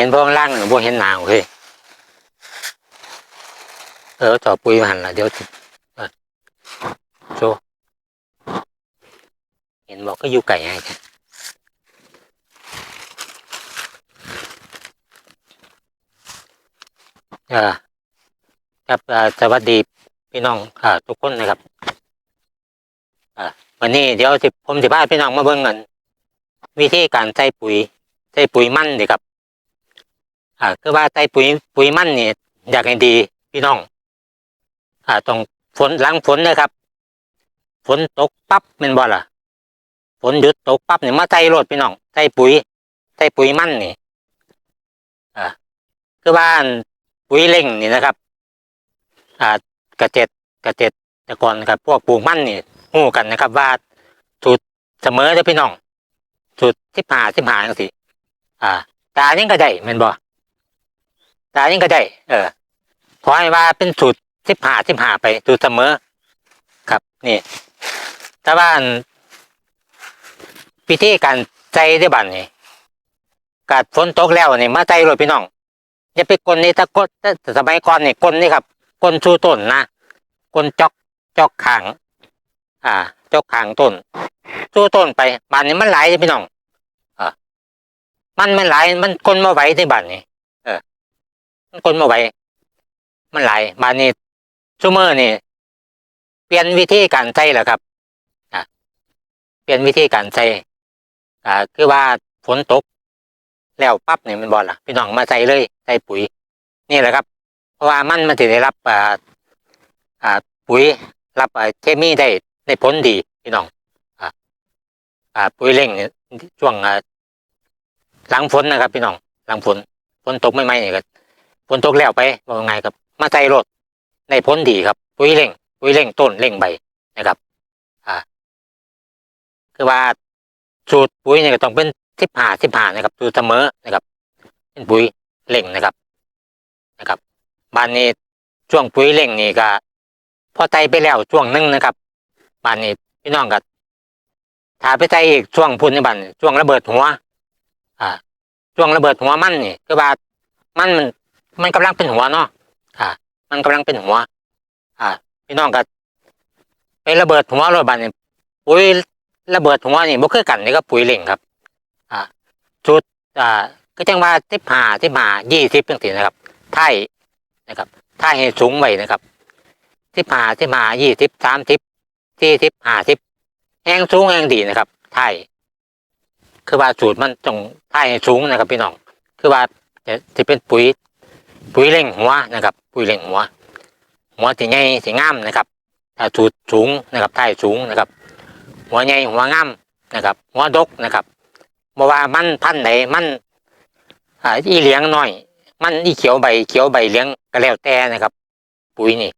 ห็นพวกล่างหรือพวกเห็นหนาวเฮ้ยเออต่อปุ๋ยมาหันละเดี๋ยวโชว์เห็นบอกก็อยู่ไก่ให้จ้ะเออครับสวัสดีพี่น้องอ่าทุกคนนะครับอ่าวันนี้เดี๋ยวผมสิพาพี่น้องมาเบิ่งกันวิธีการใส่ปุ๋ยใส่ปุ๋ยมั่นนี่ครับ อ่าคือว่าใส่ปุ๋ยปุ๋ยมันนี่อยากให้ดี พี่น้อง อ่าต้องฝนหลังฝนนะครับ ฝนตกปั๊บแมันบ่ล่ะฝนหยุดตกปั๊บนี่มาใส่รถพี่น้องใส่ปุ๋ยใส่ปุ๋ยมันนี่อ่าคือว่าปุ๋ยเล่งนี่นะครับ อ่ากระเจ็ดกระเจ็ดแต่ก่อนครับพวกปลูกมันนี่หู้กันนะครับว่าสูตรเสมอเลยพี่น้องสูตรสิบหาสิบห้าจังสิอ่าตายังก็ได้แม่นบ่ ตายังก็ได้ เออขอให้ว่าเป็นสูตรสิบห้าสิบห้าไปสูตรเสมอ ครับ นี่แต่ว่าพิธีการใจได้บันนี่กาดฝนตกแล้วนี่มาใจรถพี่น้องอย่าไปกลนนี่ถ้ากดแต่สมัยก่อนนี่กลนนี่ครับกลนชูต้นนะกลนจอกจอกขางอ่า จอกขางต้นชูต้นไปบ้านนี้มันไหลพี่น้องอ่ามันมันหลมันกลนมาไหวในบ้านนี่ มันกลนมาไหวมันหลายบ้านนี้ซูเมอร์นี่ เปลี่ยนวิธีการใส่แล้วครับอ่าเปลี่ยนวิธีการใส่อ่าคือว่าฝนตก แล้วปั๊บเนี่ยมันบอลล่ะพี่น้องมาใส่เลยใส่ปุ๋ย นี่แหละครับ เพราะว่ามันมันจะได้รับอ่าอ่าปุ๋ยรับเคมีได้ได้ผลดีพี่น้องอ่าอ่าปุ๋ยเร่งเนี่ยช่วงอ่าหลังฝนนะครับ พี่น้องหลังฝนฝนตกไม่ไหมเนี่ยก็ ฝนตกแล้วไปว่าไงครับ มาใส่รถได้ผลดีครับปุ๋ยเร่งปุ๋ยเร่งต้นเร่งใบนะครับ อ่า คือว่าสูตรปุ๋ยเนี่ยก็ต้องเป็นสิบห้าสิบห้านะครับสูตรเสมอนะครับ เป็นปุ๋ยเร่งนะครับ นะครับบ้านนี้ช่วงปุ๋ยเร่งนี่ก็พอใจไปแล้วช่วงหนึงนะครับบ้านนี้พี่น้องก็ถ้าไปใจอีกช่วงพุ่นในบ้านช่วงระเบิดหัว อ่า ช่วงระเบิดหัวมันนี่คือว่ามันมัน มันกำลังเป็นหัวเนาะอ่า มันกำลังเป็นหัว อ่า พี่น้องก็ไประเบิดหัวรถบ้านนี่ปุ๋ยระเบิดหัวนี่บ่คือกันนี่ก็ปุ๋ยเร่งครับ อ่าชุดอ่าก็จังว่าสิบห้าสิบห้ายี่สิบจังซี่นะครับไทยนะครับไทยให้สูงไว้นะครับสิบห้าสิบห้ายี่สิบสามสิบสี่สิบห้าสิบแหงสูงแหงดีนะครับไทยคือว่าสูตรมันต้องไทยให้สูงนะครับ พี่น้อง คือว่าจะจะเป็นปุ๋ย ปุ๋ยเร่งหัวนะครับ ปุ๋ยเร่งหัวหัวสีใหญ่สีงามนะครับถ้าสูตรสูงนะครับไทยสูงนะครับ หัวใหญ่หัวงามนะครับ หัวดกนะครับบ่ว่ามันพันไหนมันอ่าอีเหลียงหน้อย มันอีเขียวใบเขียวใบเลี้ยงก็แล้วแต่นะครับ ปุ๋ยนี่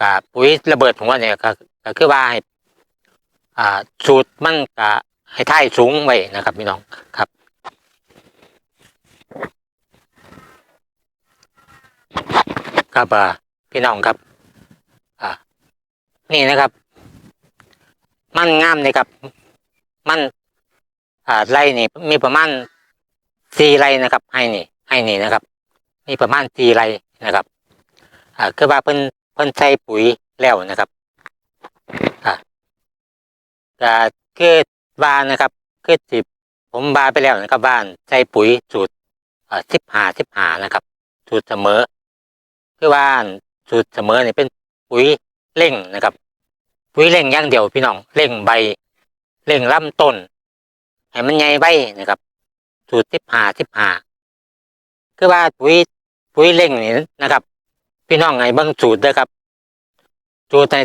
กับปุ๋ยระเบิดหัวเนี่ยก็ก็คือว่าให้อ่าสูตรมันก็ให้ท่ายสูงไว้นะครับพี่น้องครับ ครับอ่าพี่น้องครับ อ่า นี่นะครับ มันงามเลยครับ มัน อ่าไรนี่ มีประมาณสี่ไรนะครับ ให้นี่ ให้นี่นะครับ มีประมาณสี่ไรนะครับ อ่าคือว่าเพิ่นเพิ่นใส่ปุ๋ยแล้วนะครับอ่าก็คือว่านนะครับคือสิผมบาไปแล้วนะครับบ้านใส่ปุ๋ยสูตรสิบห้าสิบห้านะครับสูตรเสมอ คือว่าสูตรเสมอเนี่ยเป็นปุ๋ยเร่งนะครับ ปุ๋ยเร่งอย่างเดียวพี่น้องเร่งใบเร่งลำต้นให้มันใหญ่ไว้นะครับ สูตรสิบห้าสิบห้าคือว่าปุ๋ยปุ๋ยเร่งนี่นะครับ พี่น้องไงบิ่งสูตรเด้อครับ สูตรใน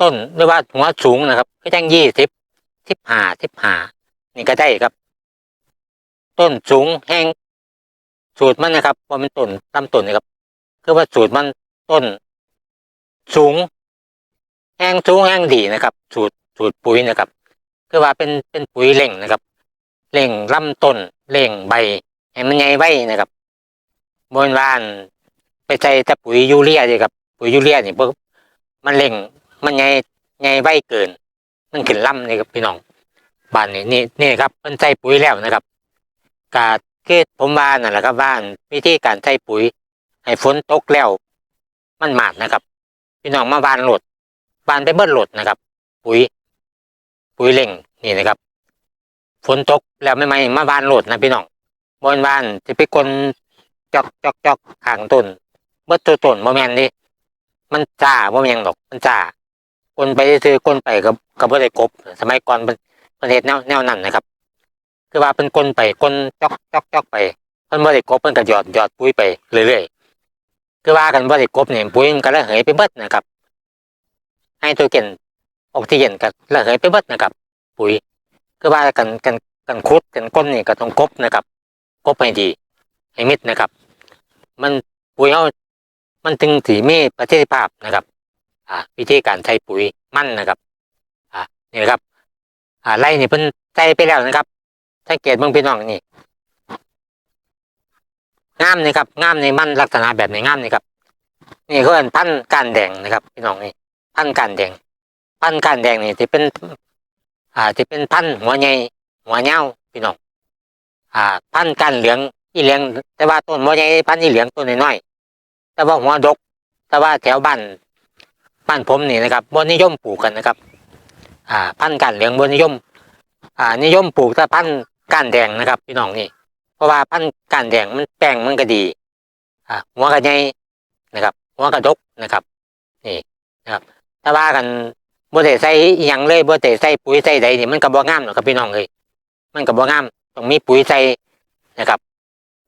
ต้นหรือว่าหัวสูงนะครับ ก็จังยี่สิบสิบห้าสิบห้านี่ก็ได้ครับ ต้นสูงแห้งสูตรมันนะครับว่ามันต้นลำต้นนะครับ คือว่าสูตรมันต้น สูง แห้งสูงแห้งดีนะครับ สูตรสูตรปุ๋ยนะครับ คือว่าเป็นเป็นปุ๋ยเร่งนะครับเร่งลำต้นเร่งใบให้มันใหญ่ไว้นะครับบนวานไปใส่แต่ปุ๋ยยูเรียเลยครับปุ๋ยยูเรียนี่พวกมันเร่งมันใหญ่ใหญ่ไว้เกิน มันขึ้นลำเลยครับพี่น้องบ้านนี้นี่นี่ครับมันใส่ปุ๋ยแล้วนะครับกาคือผมว่านั่นแหละครับว่าวิธีการใช้ปุ๋ย ให้ฝนตกแล้ว มันหมาดนะครับ พี่น้องมาบานหลดบานไปเบิ้ลหลดนะครับ ปุ๋ย ปุ๋ยเล่งนี่นะครับฝนตกแล้วไม่ไม่มาบานโหลดนะพี่น้องบนบ้านจะไปกลนจอกจอกจอกข้างต้นเบิ้ตัวต้นโมแมนดิมันจ้าโมแมนหรอก มันจ้ากลนไปซื้อกลนไปกับกับบ่ได้กบ สมัยก่อนเป็นประเทศแนวแนวนั้นนะครับ คือว่าเป็นกลนไปกลนจอกจอกจอกไปเพิ่นบ่ได้กบเพิ่นก็หยอดยอดปุ๋ยไปเรื่อยๆ คือว่ากันบ่ได้กบเนี่ยปุ๋ยมันก็ระเหยไปเบิดนะครับให้ตัวเก่นออกซิเจนก็ระเหยไปเบิดนะครับ ปุ๋ยคือว่ากันกันกันคุดกันก้นนี่ก็ต้องกบนะครับกบให้ดีให้มิดนะครับ มันปุ๋ยเอามันถึงสีมีประสิทธิภาพนะครับ อ่า วิธีการใช้ปุ๋ยมั่นนะครับ อ่านี่นะครับ อ่าไล่นี่เพิ่นใส่ไปแล้วนะครับสังเกตเบิ่งพี่น้องนี่ งามนี่ครับงามในมันลักษณะแบบนี้งามนี่ครับ นี่เขาเป็นพันธ์ก้านแดงนะครับพี่น้องนี่พันธ์ก้านแดง พันธ์ก้านแดงนี่ที่เป็น อ่าที่เป็นพันธ์หัวใหญ่หัวเงาวพี่น้องอ่า พันธ์ก้านเหลืองอีเหลือง แต่ว่าต้นหัวใหญ่พันธุ์อีเหลืองต้นน้อยๆแต่ว่าหัวดก แต่ว่าแถวบ้านบ้านผมนี่นะครับบนนิยมปลูกกันนะครับ อ่า พันธ์ก้านเหลืองบนนิยม อ่า นิยมปลูกแต่พันธ์ก้านแดงนะครับ พี่น้องนี่ ราะว่าพันธุ์กานแดงมันแป้งมันก็ดี อ่าหัวกระใหญ่นะครับ หัวกระดกนะครับ นี่นะครับ ถ้าว่ากันบ่ได้ใส่ยังเลยบ่ได้ใส่ปุ๋ยใส่ใดนี่มันก็บ่งามหรอกครับพี่น้องเอ้ยมันก็บ่งามต้องมีปุ๋ยใส่นะครับ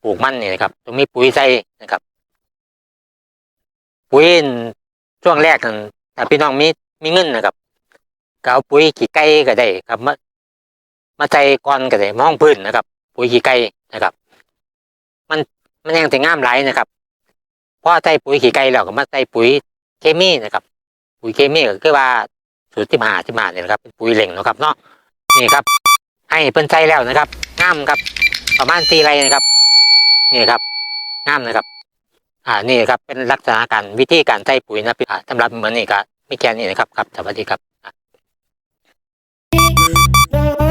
ปลูกมันนี่นะครับต้องมีปุ๋ยใส่นะครับ ปุ๋ยช่วงแรกนั่นถ้าพี่น้องมีมีเงินนะครับก็เอาปุ๋ยขี้ไก่ก็ได้ครับมามาใส่ก่อนก็ได้มองพื้นนะครับ ปุ๋ยขี้ไก่นะครับ มันมันยังแต่งามไรนะครับพอใส่ปุ๋ยขี้ไก่แล้วก็มาใส่ปุ๋ยเคมีนะครับ ปุ๋ยเคมีก็คือว่าสูตรที่มาที่มาเนี่ยนะครับเป็นปุ๋ยเหล่งนะครับเนาะนี่ครับ ให้เพิ่นใส่แล้วนะครับงามครับ ประมาณสี่ไรนะครับ นี่ครับงามนะครับ อ่านี่ครับเป็นลักษณะการวิธีการใส่ปุ๋ยนะพี่สำหรับเหมือนนี่ก็ไม่แค่นี้นะครับครับสวัสดีครับ Thank you.